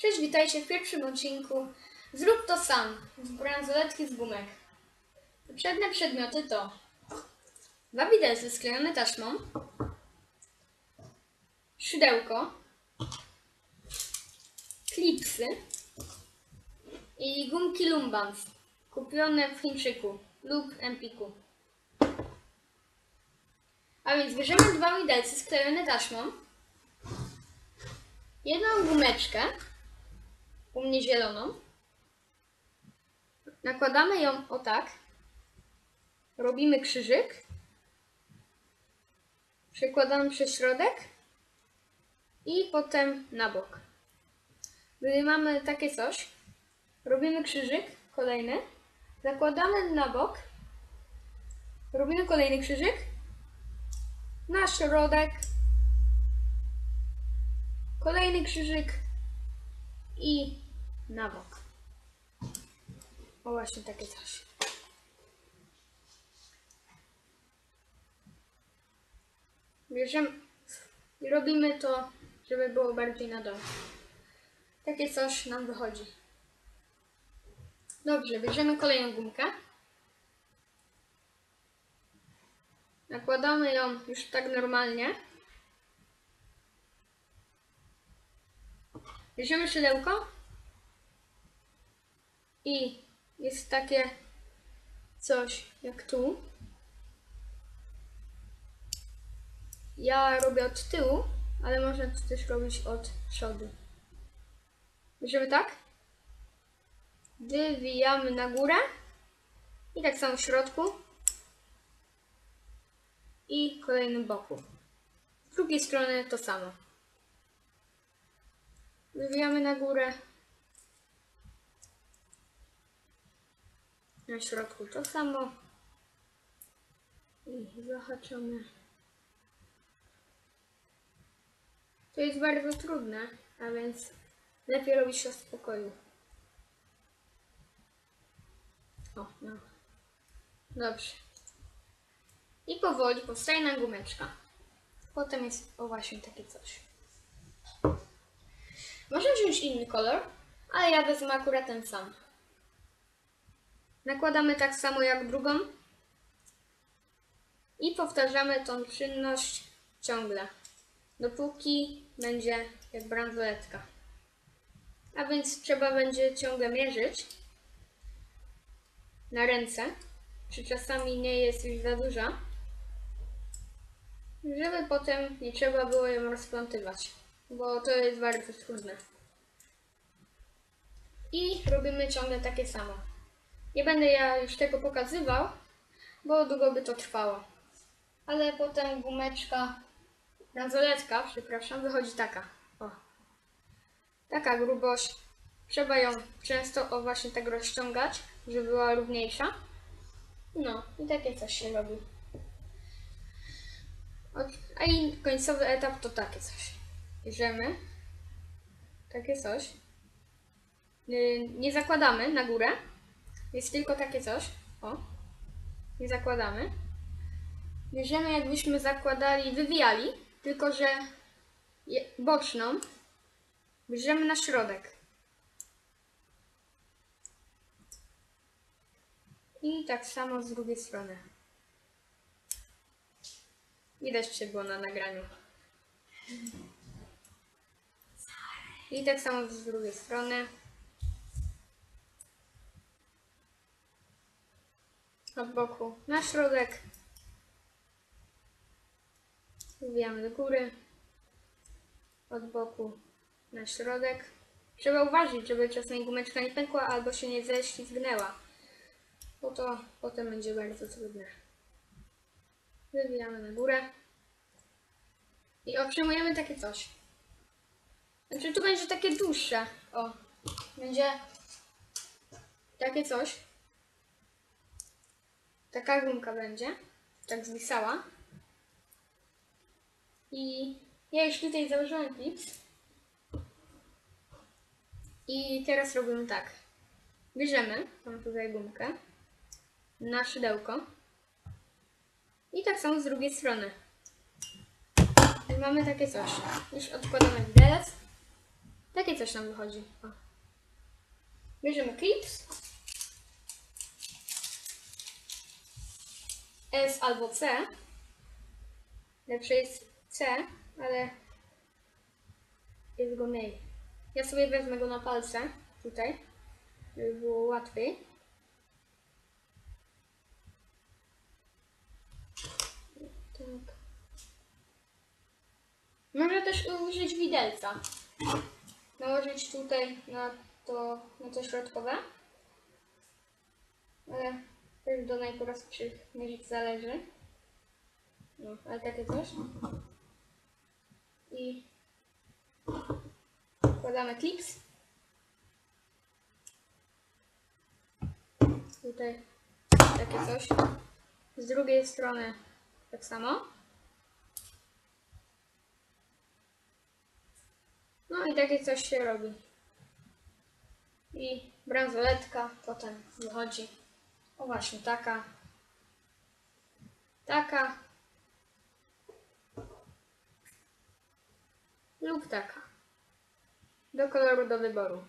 Cześć, witajcie w pierwszym odcinku Zrób to sam z bransoletki z gumek. Potrzebne przedmioty to dwa widelce sklejone taśmą, szydełko, klipsy i gumki Lumbans kupione w Chińczyku lub Empiku. A więc bierzemy dwa widelce sklejone taśmą, jedną gumeczkę, u mnie zieloną. Nakładamy ją o tak. Robimy krzyżyk. Przekładamy przez środek i potem na bok. Gdy mamy takie coś, robimy krzyżyk, kolejny, zakładamy na bok, robimy kolejny krzyżyk, na środek, kolejny krzyżyk i na bok. O właśnie takie coś. Bierzemy i robimy to, żeby było bardziej na dole. Takie coś nam wychodzi. Dobrze, bierzemy kolejną gumkę. Nakładamy ją już tak normalnie. Bierzemy szydełko i jest takie coś jak tu. Ja robię od tyłu, ale można to też robić od przodu. Bierzemy tak. Wywijamy na górę. I tak samo w środku. I kolejnym boku. Z drugiej strony to samo. Wywijamy na górę. Na środku to samo. I zahaczamy. To jest bardzo trudne, a więc lepiej robić to w spokoju. O, no. Dobrze. I powoli powstaje nam gumeczka. Potem jest o właśnie takie coś. Można wziąć inny kolor, ale ja wezmę akurat ten sam. Nakładamy tak samo jak drugą i powtarzamy tą czynność ciągle, dopóki będzie jak bransoletka. A więc trzeba będzie ciągle mierzyć na ręce, czy czasami nie jest już za duża, żeby potem nie trzeba było ją rozplątywać, bo to jest bardzo trudne. I robimy ciągle takie samo. Nie będę ja już tego pokazywał, bo długo by to trwało. Ale potem gumeczka, bransoletka, przepraszam, wychodzi taka. O. Taka grubość. Trzeba ją często o właśnie tak rozciągać, żeby była równiejsza. No i takie coś się robi. A i końcowy etap to takie coś. Bierzemy takie coś. Yy, Nie zakładamy na górę. Jest tylko takie coś. O. Nie zakładamy. Bierzemy jakbyśmy zakładali, wywijali, tylko że boczną bierzemy na środek. I tak samo z drugiej strony. Widać się było na nagraniu. I tak samo z drugiej strony. Od boku na środek. Wywijamy do góry. Od boku na środek. Trzeba uważać, żeby czasami gumeczka nie pękła albo się nie ześlizgnęła. Bo to potem będzie bardzo trudne. Wywijamy na górę. I otrzymujemy takie coś. Znaczy tu będzie takie dłuższe. O. Będzie takie coś. Taka gumka będzie. Tak zwisała. I ja już tutaj założyłem klips. I teraz robimy tak. Bierzemy, mam tutaj gumkę, na szydełko. I tak samo z drugiej strony. I mamy takie coś. Już odkładamy widelec. Takie coś. nam wychodzi. O. Bierzemy clips. S albo C. Lepsze jest C, ale jest go mniej. Ja sobie wezmę go na palce, tutaj, żeby było łatwiej. Tak. Można też użyć widelca. Nałożyć tutaj na to, na to środkowe. Ale też do najprostszych mierzyć zależy. No, ale takie coś. I wkładamy klips. Tutaj takie coś. Z drugiej strony tak samo. I takie coś się robi. I bransoletka potem wychodzi. O właśnie, taka. Taka. Lub taka. Do koloru do wyboru.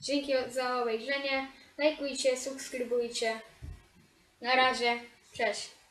Dzięki za obejrzenie. Lajkujcie, subskrybujcie. Na razie. Cześć.